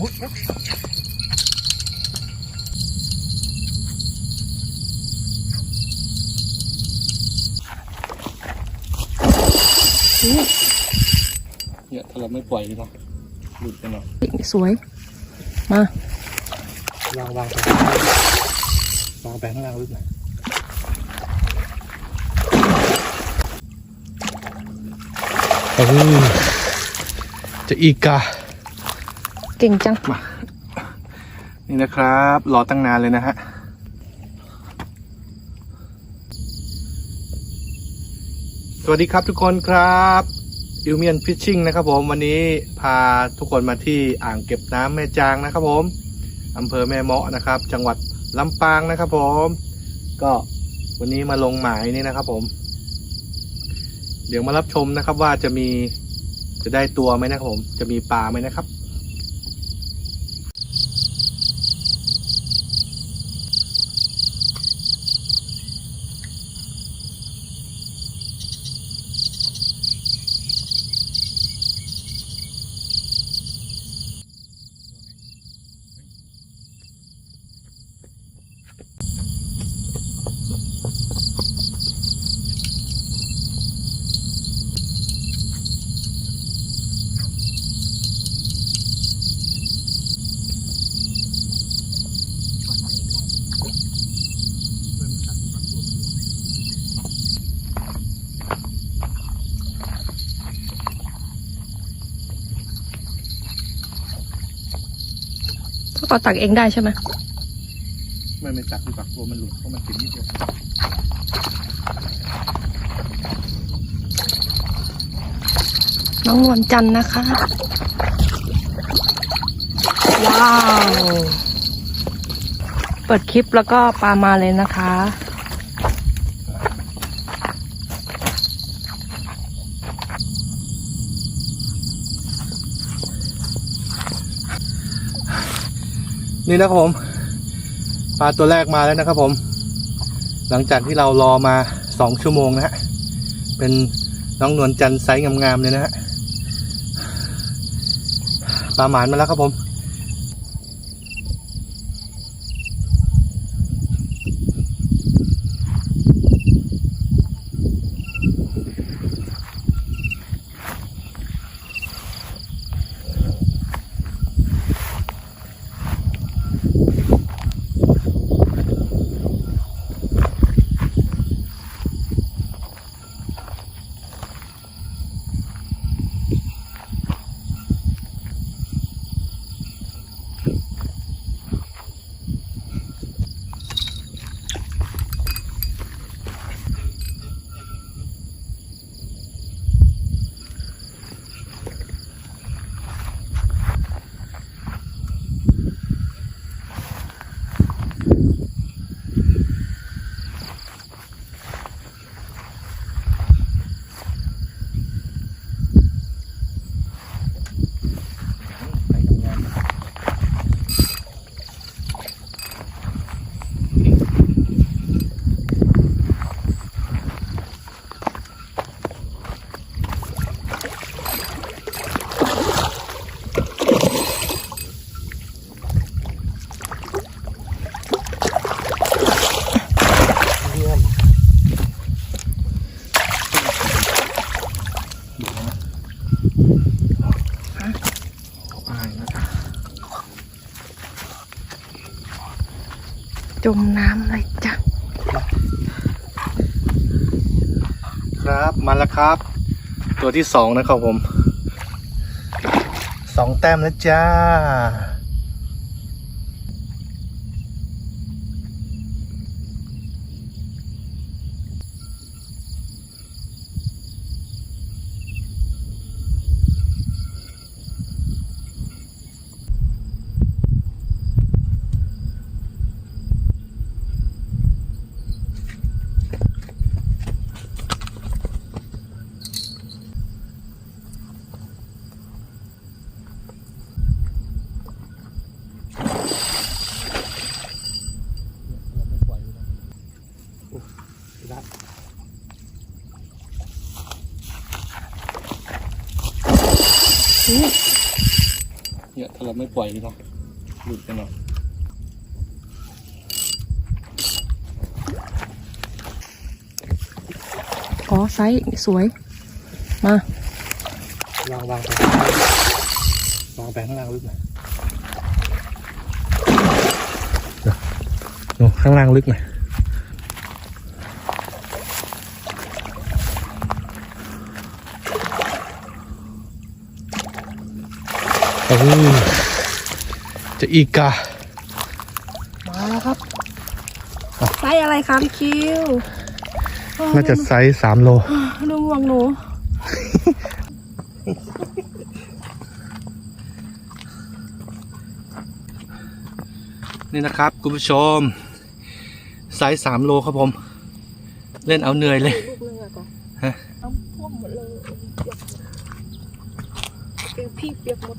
อุ๊ยเนี่ยถ้าเราไม่ปล่อยเลยเนาะหลุดไปเนาะสวย มาวางวางไปวางไปข้างล่างลึกหน่อยโอ้โหจะอีกา เก่งจังนี่นะครับ รอตั้งนานเลยนะฮะสวัสดีครับทุกคนครับอิวเมียนฟิชชิ่งนะครับผมวันนี้พาทุกคนมาที่อ่างเก็บน้ำแม่จางนะครับผมอำเภอแม่เมาะนะครับ จังหวัดลำปางนะครับผม ก็วันนี้มาลงหมายนี่นะครับผม เดี๋ยวมารับชมนะครับว่าจะมีจะได้ตัวไหมนะครับผม จะมีปลาไหมนะครับ เราตักเองได้ใช่ไหมไม่ไม่ตักดีกว่าตัวมันหลุดเพราะมันติดนิดเดียวน้องนวลจันทร์นะคะ ว้าว เปิดคลิปแล้วก็ปลามาเลยนะคะ นี่นะครับผมปลาตัวแรกมาแล้วนะครับผม หลังจากที่เรารอมาสองชั่วโมงนะฮะเป็นน้องนวลจันทร์ไซส์งามๆเลยนะฮะปลาหมานมาแล้วครับผม จมน้ำเลยจ้ะ ครับมาแล้วครับ ตัวที่สองนะครับผมสองแต้มแล้วจ้า เราไม่ปล่อยเลยนะโอ้ได้ อุ๊ย เนี่ยถ้าเราไม่ปล่อยเนาะหลุดไปเนาะอ๋อไซส์สวย มาวางวางไปวางไปข้างล่างลึกหน่อยเดี๋ยวโน่ข้างล่างลึกหน่อย โอ้ยจะอีกา มาแล้วครับไซส์อะไรครับพี่คิวน่าจะไซส์สามโลดูห่วงหนูนี่นะครับคุณผู้ชม ไซส์สามโลครับผม เล่นเอาเหนื่อยเลยลูกนึงอะก่อนฮะน้ำท่วมหมดเลยเปียกพี่เปียกหมด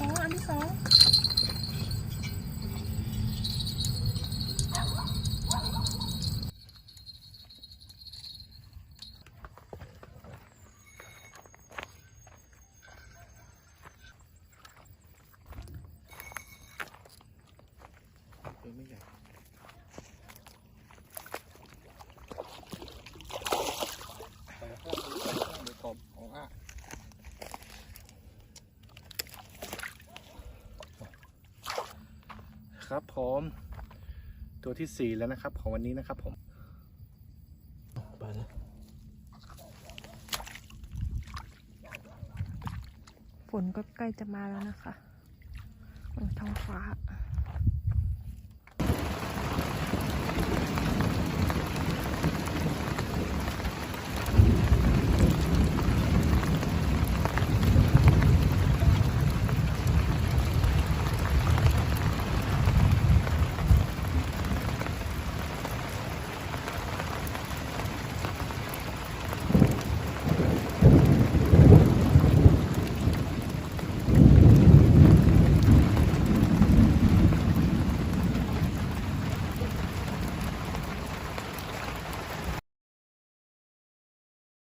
อ้าหรอก มากินขออันที่สอง ตัวไม่ใหญ่ไปข้างหรือไปข้างเดี๋ยวตบของอ้า ครับผมตัวที่สี่แล้วนะครับ ของวันนี้นะครับผมไปแล้วฝนก็ใกล้จะมาแล้วนะคะเออท้องฟ้า